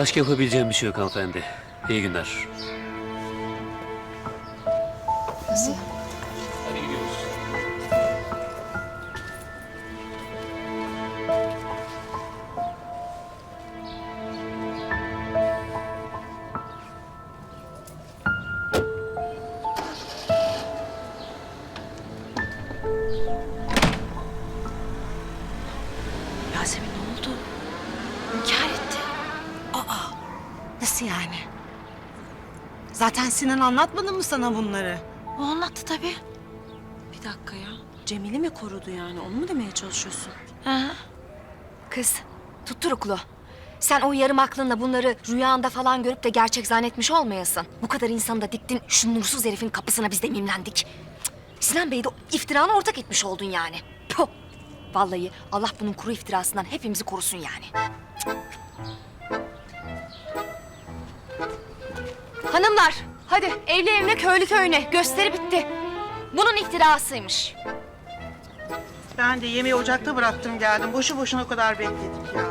Başka yapabileceğim bir şey yok hanımefendi. İyi günler. Nasıl? Hadi gidiyoruz. Yasemin nasıl yani? Zaten Sinan anlatmadı mı sana bunları? O anlattı tabii. Bir dakika ya. Cemil'i mi korudu yani? Onu mu demeye çalışıyorsun? Ha. Kız, tuttur okulu. Sen o yarım aklınla bunları rüyanda falan görüp de gerçek zannetmiş olmayasın. Bu kadar insanı da diktin şu nursuz herifin kapısına biz de mimlendik. Cık. Sinan Bey'i de iftirana ortak etmiş oldun yani. Puh. Vallahi Allah bunun kuru iftirasından hepimizi korusun yani. Cık. Hanımlar, hadi evli evine köylü köyüne. Gösteri bitti. Bunun iftirasıymış. Ben de yemeği ocakta bıraktım geldim. Boşu boşuna o kadar bekledik ya.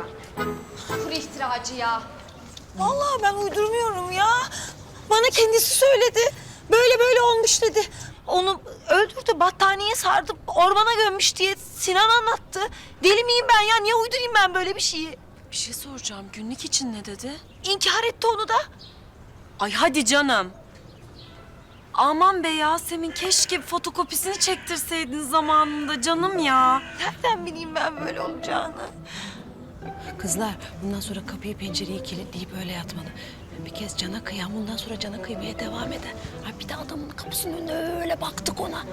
Kuru iftiracı ya. Vallahi ben uydurmuyorum ya. Bana kendisi söyledi. Böyle böyle olmuş dedi. Onu öldürdü, battaniye sardı, ormana gömmüş diye Sinan anlattı. Deli miyim ben ya? Niye uydurayım ben böyle bir şeyi? Bir şey soracağım. Günlük için ne dedi? İnkar etti onu da. Ay hadi canım. Aman be Yasemin keşke fotokopisini çektirseydin zamanında canım ya. Nereden bileyim ben böyle olacağını? Kızlar bundan sonra kapıyı pencereyi kilitleyip öyle yatmalı. Bir kez cana kıyan bundan sonra cana kıymaya devam eder. Ay bir de adamın kapısının önüne öyle baktık ona.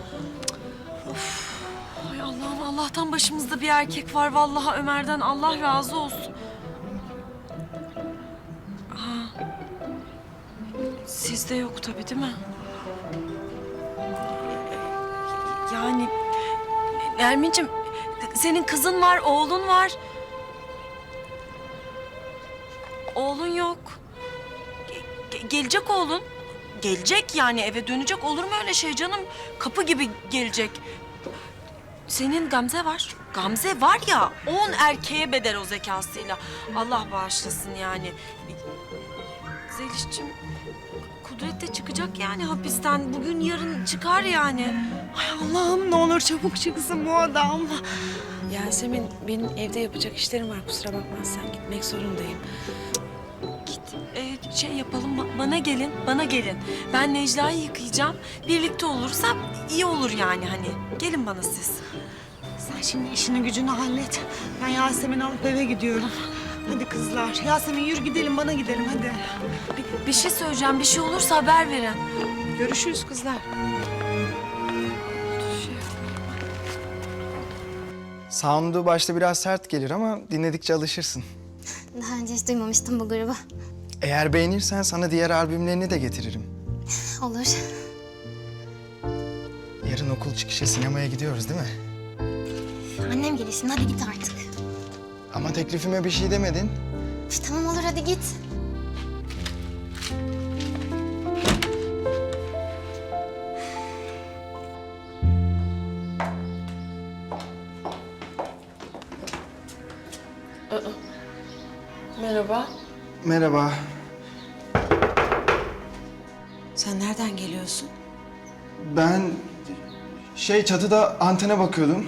Ay Allah'ım Allah'tan başımızda bir erkek var. Vallahi Ömer'den Allah razı olsun. Sizde yok tabii değil mi? Yani Nermin'cim senin kızın var, oğlun var. Oğlun yok. Ge- ge- gelecek oğlun. Gelecek yani eve dönecek olur mu öyle şey canım? Kapı gibi gelecek. Senin Gamze var. Gamze var ya on erkeğe bedel o zekasıyla. Allah bağışlasın yani. Zeliş'cim Kudret de çıkacak yani hapisten. Bugün yarın çıkar yani. Ay Allah'ım ne olur çabuk çıksın bu adam. Yasemin benim evde yapacak işlerim var kusura bakmazsan gitmek zorundayım. Git e, şey yapalım ba- bana gelin bana gelin. Ben Necla'yı yıkayacağım. Birlikte olursak iyi olur yani hani. Gelin bana siz. Sen şimdi işini gücünü hallet. Ben Yasemin'i alıp eve gidiyorum. Hadi kızlar. Yasemin yürü gidelim bana gidelim hadi. Bir, bir şey söyleyeceğim. Bir şey olursa haber verin. Görüşürüz kızlar. Sound'u başta biraz sert gelir ama dinledikçe alışırsın. Daha önce hiç duymamıştım bu grubu. Eğer beğenirsen sana diğer albümlerini de getiririm. Olur. Yarın okul çıkışı sinemaya gidiyoruz değil mi? Annem gelir şimdi hadi git artık. Ama teklifime bir şey demedin. Üf, tamam olur hadi git. Merhaba. Merhaba. Sen nereden geliyorsun? Ben şey çatıda antene bakıyordum.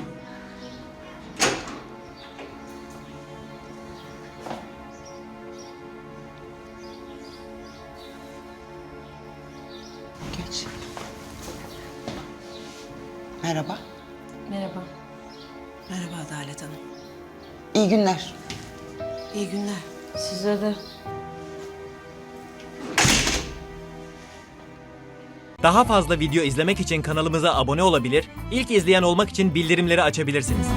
Merhaba. Merhaba. Merhaba Adalet Hanım. İyi günler. İyi günler. Size de. Daha fazla video izlemek için kanalımıza abone olabilir, ilk izleyen olmak için bildirimleri açabilirsiniz.